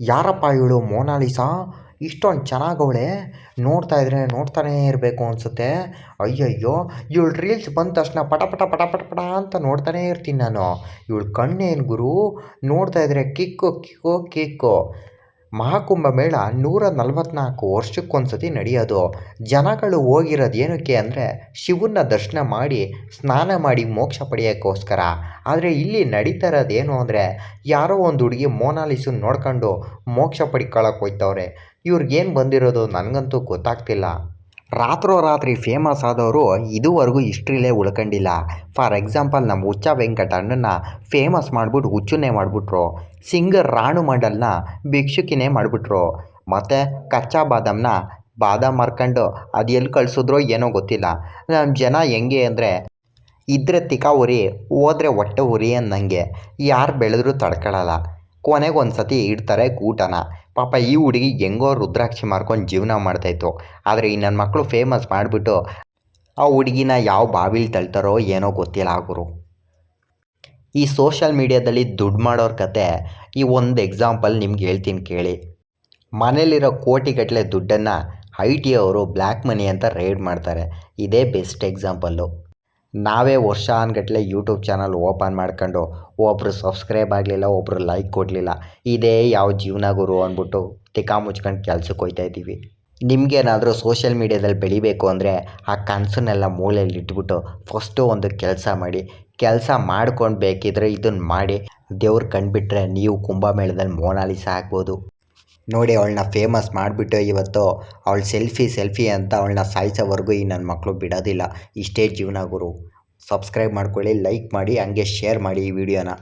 ಯಾರಪ್ಪ ಇವಳು ಮೋನಾಲಿಸಾ ಇಷ್ಟೊಂದು ಚೆನ್ನಾಗವಳೆ ನೋಡ್ತಾ ಇದ್ರೆ ನೋಡ್ತಾನೇ ಇರಬೇಕು ಅನಿಸುತ್ತೆ. ಅಯ್ಯಯ್ಯೋ, ಇವಳು ರೀಲ್ಸ್ ಬಂದ ತಕ್ಷಣ ಪಟ ಪಟ ಪಟ ಪಟ ಪಟ ಅಂತ ನೋಡ್ತಾನೇ ಇರ್ತೀನಿ ನಾನು. ಇವಳು ಕಣ್ಣೇನು ಗುರು? ನೋಡ್ತಾ ಇದ್ರೆ ಕಿಕ್ಕು, ಕಿಕ್ಕೋ, ಕಿಕ್ಕು. ಮಹಾಕುಂಭ ಮೇಳ ನೂರ ನಲವತ್ತ್ನಾಲ್ಕು ವರ್ಷಕ್ಕೊಂದ್ಸತಿ ನಡೆಯೋದು. ಜನಗಳು ಹೋಗಿರೋದು ಏನಕ್ಕೆ ಅಂದರೆ ಶಿವನ ದರ್ಶನ ಮಾಡಿ, ಸ್ನಾನ ಮಾಡಿ ಮೋಕ್ಷ ಪಡೆಯೋಕ್ಕೋಸ್ಕರ. ಆದರೆ ಇಲ್ಲಿ ನಡೀತಾ ಇರೋದೇನು ಅಂದರೆ ಯಾರೋ ಒಂದು ಹುಡುಗಿ ಮೋನಾಲಿಸು ನೋಡ್ಕೊಂಡು ಮೋಕ್ಷ ಪಡ್ಕೊಳ್ಳೋಕೆ ಹೋಯ್ತವ್ರೆ. ಇವ್ರಿಗೇನು ಬಂದಿರೋದು ನನಗಂತೂ ಗೊತ್ತಾಗ್ತಿಲ್ಲ. ರಾತ್ರೋರಾತ್ರಿ ಫೇಮಸ್ ಆದವರು ಇದುವರೆಗೂ ಹಿಸ್ಟ್ರಿಲೇ ಉಳ್ಕೊಂಡಿಲ್ಲ. ಫಾರ್ ಎಕ್ಸಾಂಪಲ್ ನಮ್ಮ ಹುಚ್ಚ ವೆಂಕಟ ಅಣ್ಣನ ಫೇಮಸ್ ಮಾಡಿಬಿಟ್ಟು ಹುಚ್ಚುನೇ ಮಾಡಿಬಿಟ್ರು. ಸಿಂಗರ್ ರಾಣು ಮಂಡಲ್ನ ಭಿಕ್ಷುಕಿನೇ ಮಾಡಿಬಿಟ್ರು. ಮತ್ತು ಕಚ್ಚಾ ಬಾದಾಮ್ನ ಬಾದಾಮ್ ಮಾರ್ಕೊಂಡು ಅದು ಎಲ್ಲಿ ಕಳಿಸಿದ್ರೋ ಏನೋ ಗೊತ್ತಿಲ್ಲ. ನಮ್ಮ ಜನ ಹೆಂಗೆ ಅಂದರೆ, ಇದ್ರೆ ತಿಕ್ಕ ಉರಿ, ಹೋದ್ರೆ ಹೊಟ್ಟೆ ಉರಿ ಅನ್ನಂಗೆ. ಯಾರು ಬೆಳೆದ್ರೂ ತಡ್ಕೊಳ್ಳಲ್ಲ ಕೊನೆಗೆ ಒಂದು ಸತಿ ಇಡ್ತಾರೆ ಕೂಟನ ಪಾಪ ಈ ಹುಡುಗಿ ಹೆಂಗೋ ರುದ್ರಾಕ್ಷಿ ಮಾರ್ಕೊಂಡು ಜೀವನ ಮಾಡ್ತಾಯಿತ್ತು ಆದರೆ ಈ ನನ್ನ ಮಕ್ಕಳು ಫೇಮಸ್ ಮಾಡಿಬಿಟ್ಟು ಆ ಹುಡುಗಿನ ಯಾವ ಬಾವಿಲಿ ತಳ್ತಾರೋ ಏನೋ ಗೊತ್ತಿಲ್ಲ ಗುರು. ಈ ಸೋಷಲ್ ಮೀಡ್ಯಾದಲ್ಲಿ ದುಡ್ಡು ಮಾಡೋರ ಕತೆ ಈ ಒಂದು ಎಕ್ಸಾಂಪಲ್ ನಿಮ್ಗೆ ಹೇಳ್ತೀನಿ ಕೇಳಿ. ಮನೇಲಿರೋ ಕೋಟಿಗಟ್ಟಲೆ ದುಡ್ಡನ್ನು ಐ ಟಿ ಅವರು ಬ್ಲ್ಯಾಕ್ ಮನಿ ಅಂತ ರೈಡ್ ಮಾಡ್ತಾರೆ. ಇದೇ ಬೆಸ್ಟ್ ಎಕ್ಸಾಂಪಲ್ಲು ನಾವೇ ವರ್ಷಾನ್ಗಟ್ಟಲೆ ಯೂಟ್ಯೂಬ್ ಚಾನಲ್ ಓಪನ್ ಮಾಡ್ಕೊಂಡು ಒಬ್ಬರು ಸಬ್ಸ್ಕ್ರೈಬ್ ಆಗಲಿಲ್ಲ ಒಬ್ಬರು ಲೈಕ್ ಕೊಡಲಿಲ್ಲ. ಇದೇ ಯಾವ ಜೀವನ ಗುರು ಅಂದ್ಬಿಟ್ಟು ತಿಕ್ಕ ಮುಚ್ಕೊಂಡು ಕೆಲ್ಸಕ್ಕೆ ಹೋಗ್ತಾ ಇದ್ದೀವಿ. ನಿಮಗೇನಾದರೂ ಸೋಷಿಯಲ್ ಮೀಡ್ಯಾದಲ್ಲಿ ಬೆಳಿಬೇಕು ಅಂದರೆ ಆ ಕನಸನ್ನೆಲ್ಲ ಮೂಲೆಯಲ್ಲಿ ಇಟ್ಬಿಟ್ಟು ಫಸ್ಟು ಒಂದು ಕೆಲಸ ಮಾಡಿ, ಕೆಲಸ ಮಾಡ್ಕೊಂಡು ಬೇಕಿದ್ರೆ ಇದನ್ನು ಮಾಡಿ. ದೇವ್ರು ಕಂಡುಬಿಟ್ರೆ ನೀವು ಕುಂಭಮೇಳದಲ್ಲಿ ಮೋನಾಲಿಸ ಆಗ್ಬೋದು. ನೋಡಿ ಅವಳನ್ನ ಫೇಮಸ್ ಮಾಡಿಬಿಟ್ಟು ಇವತ್ತು ಅವಳು ಸೆಲ್ಫಿ ಸೆಲ್ಫಿ ಅಂತ ಅವಳನ್ನ ಸಾಯಿಸೋವರೆಗೂ ಈ ನನ್ನ ಮಕ್ಕಳು ಬಿಡೋದಿಲ್ಲ. ಇಷ್ಟೇ ಜೀವನ ಗುರು. ಸಬ್ಸ್ಕ್ರೈಬ್ ಮಾಡ್ಕೊಳ್ಳಿ ಲೈಕ್ ಮಾಡಿ, ಹಂಗೆ ಶೇರ್ ಮಾಡಿ ಈ ವಿಡಿಯೋನ